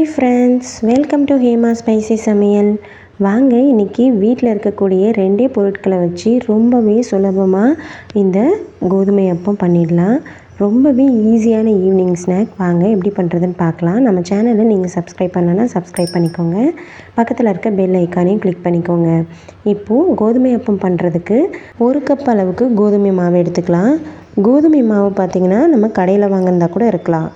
Hi friends welcome to Hema spicy Samayal வாங்க இன்றைக்கி வீட்டில் இருக்கக்கூடிய ரெண்டே பொருட்களை வச்சு ரொம்பவே சுலபமாக இந்த கோதுமை அப்பம் பண்ணிடலாம். ரொம்பவே ஈஸியான ஈவினிங் ஸ்நாக் வாங்க எப்படி பண்ணுறதுன்னு பார்க்கலாம். நம்ம சேனலை நீங்கள் சப்ஸ்கிரைப் பண்ணலன்னா சப்ஸ்கிரைப் பண்ணிக்கோங்க. பக்கத்தில் இருக்க பெல் ஐக்கானையும் கிளிக் பண்ணிக்கோங்க. இப்போது கோதுமை அப்பம் பண்ணுறதுக்கு ஒரு கப் அளவுக்கு கோதுமை மாவு எடுத்துக்கலாம். கோதுமை மாவு பார்த்திங்கன்னா நம்ம கடையில் வாங்கினதா கூட இருக்கலாம்.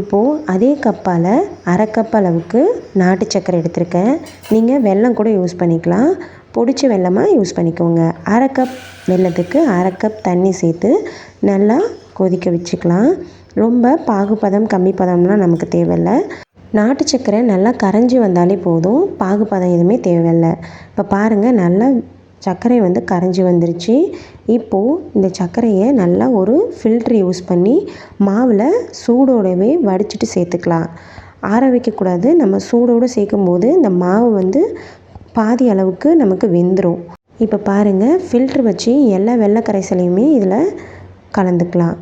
இப்போது அதே கப்பால் அரை கப் அளவுக்கு நாட்டு சக்கரை எடுத்திருக்கேன். நீங்கள் வெல்லம் கூட யூஸ் பண்ணிக்கலாம். பொடிச்ச வெல்லமாக யூஸ் பண்ணிக்கோங்க. அரை கப் வெல்லத்துக்கு அரை கப் தண்ணி சேர்த்து நல்லா கொதிக்க வச்சுக்கலாம். ரொம்ப பாகுபதம் கம்மி பதம்லாம் நமக்கு தேவையில்லை. நாட்டு சக்கரை நல்லா கரைஞ்சி வந்தாலே போதும். பாகுபதம் எதுவுமே தேவையில்லை. இப்போ பாருங்கள் நல்லா சர்க்கரை வந்து கரைஞ்சி வந்துருச்சு. இப்போது இந்த சர்க்கரையை நல்லா ஒரு ஃபில்ட்ரு யூஸ் பண்ணி மாவில் சூடோடவே வடிச்சிட்டு சேர்த்துக்கலாம். ஆற வைக்கக்கூடாது. நம்ம சூடோடு சேர்க்கும்போது இந்த மாவு வந்து பாதி அளவுக்கு நமக்கு வெந்துடும் இப்போ பாருங்கள் ஃபில்ட்ரு வச்சு எல்லா வெள்ளை கரைசலையுமே இதில் கலந்துக்கலாம்.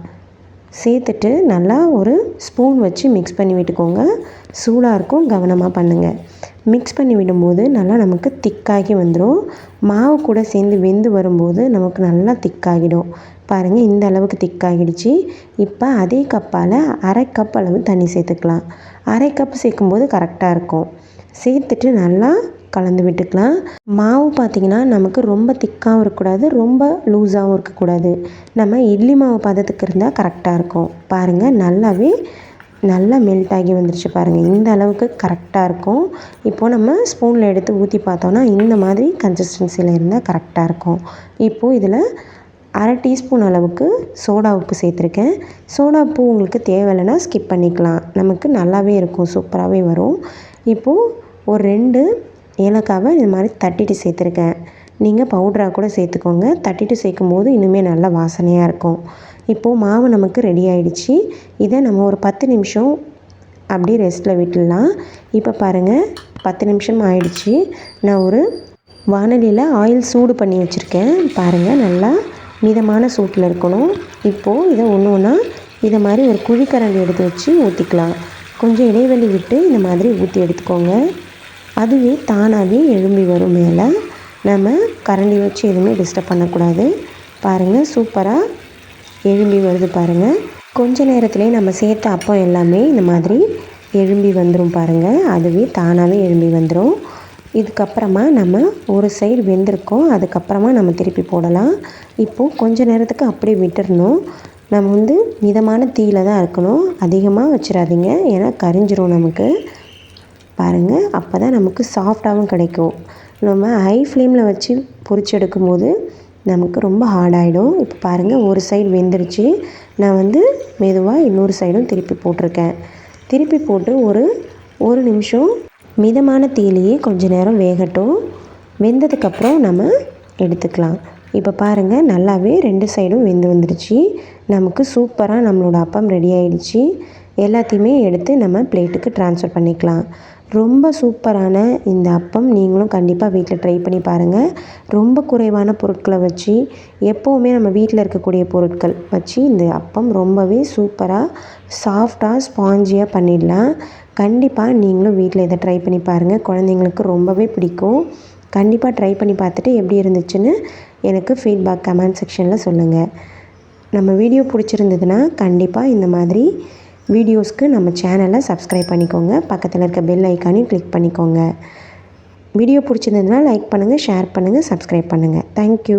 சேர்த்துட்டு நல்லா ஒரு ஸ்பூன் வச்சு மிக்ஸ் பண்ணி விட்டுக்கோங்க. சூடாக இருக்கும் கவனமாக பண்ணுங்கள் மிக்ஸ் பண்ணி விடும்போது நல்லா நமக்கு திக்காகி வந்துடும் மாவு கூட சேர்ந்து வெந்து வரும்போது நமக்கு நல்லா திக்காகிடும். பாருங்கள் இந்த அளவுக்கு திக்காகிடுச்சு. இப்போ அதே கப்பால் அரை கப் அளவு தண்ணி சேர்த்துக்கலாம். அரை கப் சேர்க்கும்போது கரெக்டாக இருக்கும். சேர்த்துட்டு நல்லா கலந்து விட்டுக்கலாம். மாவு பார்த்திங்கன்னா நமக்கு ரொம்ப திக்காகவும் இருக்கக்கூடாது ரொம்ப லூஸாகவும் இருக்கக்கூடாது. நம்ம இட்லி மாவு பதத்துக்கு இருந்தால் கரெக்டாக இருக்கும். பாருங்கள் நல்லாவே நல்லா மெல்ட் ஆகி வந்துருச்சு பாருங்கள் இந்த அளவுக்கு கரெக்டாக இருக்கும். இப்போது நம்ம ஸ்பூனில் எடுத்து ஊற்றி பார்த்தோன்னா இந்த மாதிரி கன்சிஸ்டன்சியில் இருந்தால் கரெக்டாக இருக்கும். இப்போது இதில் அரை டீஸ்பூன் அளவுக்கு சோடா உப்பு சேர்த்துருக்கேன். சோடா உப்பு உங்களுக்கு தேவையில்லைன்னா ஸ்கிப் பண்ணிக்கலாம். நமக்கு நல்லாவே இருக்கும் சூப்பராகவே வரும். இப்போது ஒரு ரெண்டு ஏலக்காவை இது மாதிரி தட்டிட்டு சேர்த்துருக்கேன். நீங்கள் பவுட்ராக கூட சேர்த்துக்கோங்க. தட்டிட்டு சேர்க்கும் போது இன்னுமே நல்ல வாசனையாக இருக்கும். இப்போது மாவு நமக்கு ரெடி ஆகிடுச்சி இதை நம்ம ஒரு பத்து நிமிஷம் அப்படியே ரெஸ்ட்டில் விட்டுடலாம். இப்போ பாருங்கள் பத்து நிமிஷம் ஆயிடுச்சு. நான் ஒரு வானலியில் ஆயில் சூடு பண்ணி வச்சுருக்கேன். பாருங்கள் நல்லா மிதமான சூட்டில் இருக்கணும். இப்போது இதை ஒன்று ஒன்றா இதை மாதிரி ஒரு குழிக்கரண்டி எடுத்து வச்சு ஊற்றிக்கலாம் கொஞ்சம் இடைவெளி விட்டு இந்த மாதிரி ஊற்றி எடுத்துக்கோங்க. அதுவே தானாகவே எழும்பி வரும் மேலே. நம்ம கரண்டி வச்சு எதுவுமே டிஸ்டர்ப் பண்ணக்கூடாது. பாருங்கள் சூப்பராக எழும்பி வருது பாருங்கள் கொஞ்ச நேரத்துலேயே நம்ம சேர்த்த அப்பம் எல்லாமே இந்த மாதிரி எழும்பி வந்துடும் பாருங்கள் அதுவே தானாகவே எழும்பி வந்துடும் இதுக்கப்புறமா நம்ம ஒரு சைடு வெந்திருக்கோம். அதுக்கப்புறமா நம்ம திருப்பி போடலாம். இப்போது கொஞ்ச நேரத்துக்கு அப்படியே விட்டுறணும். நம்ம வந்து மிதமான தீயில் தான் இருக்கணும். அதிகமாக வச்சிடாதீங்க. ஏன்னா கரிஞ்சிரும் நமக்கு. பாருங்கள் அப்போ தான் நமக்கு சாஃப்டாகவும் கிடைக்கும். நம்ம ஹை ஃப்ளேமில் வச்சு பொரிச்சு எடுக்கும்போது நமக்கு ரொம்ப ஹார்டாகிடும் இப்போ பாருங்கள் ஒரு சைடு வெந்துருச்சு. நான் வந்து மெதுவாக இன்னொரு சைடும் திருப்பி போட்டிருக்கேன். திருப்பி போட்டு ஒரு ஒரு நிமிஷம் மிதமான தீயிலேயே கொஞ்ச நேரம் வேகட்டும். வெந்ததுக்கப்புறம் நம்ம எடுத்துக்கலாம். இப்போ பாருங்கள் நல்லாவே ரெண்டு சைடும் வெந்து வந்துடுச்சு நமக்கு சூப்பராக நம்மளோட அப்பம் ரெடி ஆகிடுச்சு எல்லாத்தையுமே எடுத்து நம்ம பிளேட்டுக்கு ட்ரான்ஸ்ஃபர் பண்ணிக்கலாம். ரொம்ப சூப்பரான இந்த அப்பம் நீங்களும் கண்டிப்பாக வீட்டில் ட்ரை பண்ணி பாருங்கள் ரொம்ப குறைவான பொருட்களை வச்சு எப்போவுமே நம்ம வீட்டில் இருக்கக்கூடிய பொருட்கள் வச்சு இந்த அப்பம் ரொம்பவே சூப்பராக சாஃப்டாக ஸ்பாஞ்சியாக பண்ணிடலாம். கண்டிப்பாக நீங்களும் வீட்டில் இதை ட்ரை பண்ணி பாருங்கள் குழந்தைங்களுக்கு ரொம்பவே பிடிக்கும். கண்டிப்பாக ட்ரை பண்ணி பார்த்துட்டு எப்படி இருந்துச்சுன்னு எனக்கு ஃபீட்பேக் கமெண்ட் செக்ஷனில் சொல்லுங்கள் நம்ம வீடியோ பிடிச்சிருந்ததுன்னா கண்டிப்பாக இந்த மாதிரி வீடியோஸ்க்கு நம்ம சேனலை சப்ஸ்கிரைப் பண்ணிக்கோங்க. பக்கத்தில் இருக்க பெல் ஐக்கானையும் கிளிக் பண்ணிக்கோங்க. வீடியோ பிடிச்சிருந்ததுன்னா லைக் பண்ணுங்கள் ஷேர் பண்ணுங்கள் சப்ஸ்கிரைப் பண்ணுங்கள் தேங்க்யூ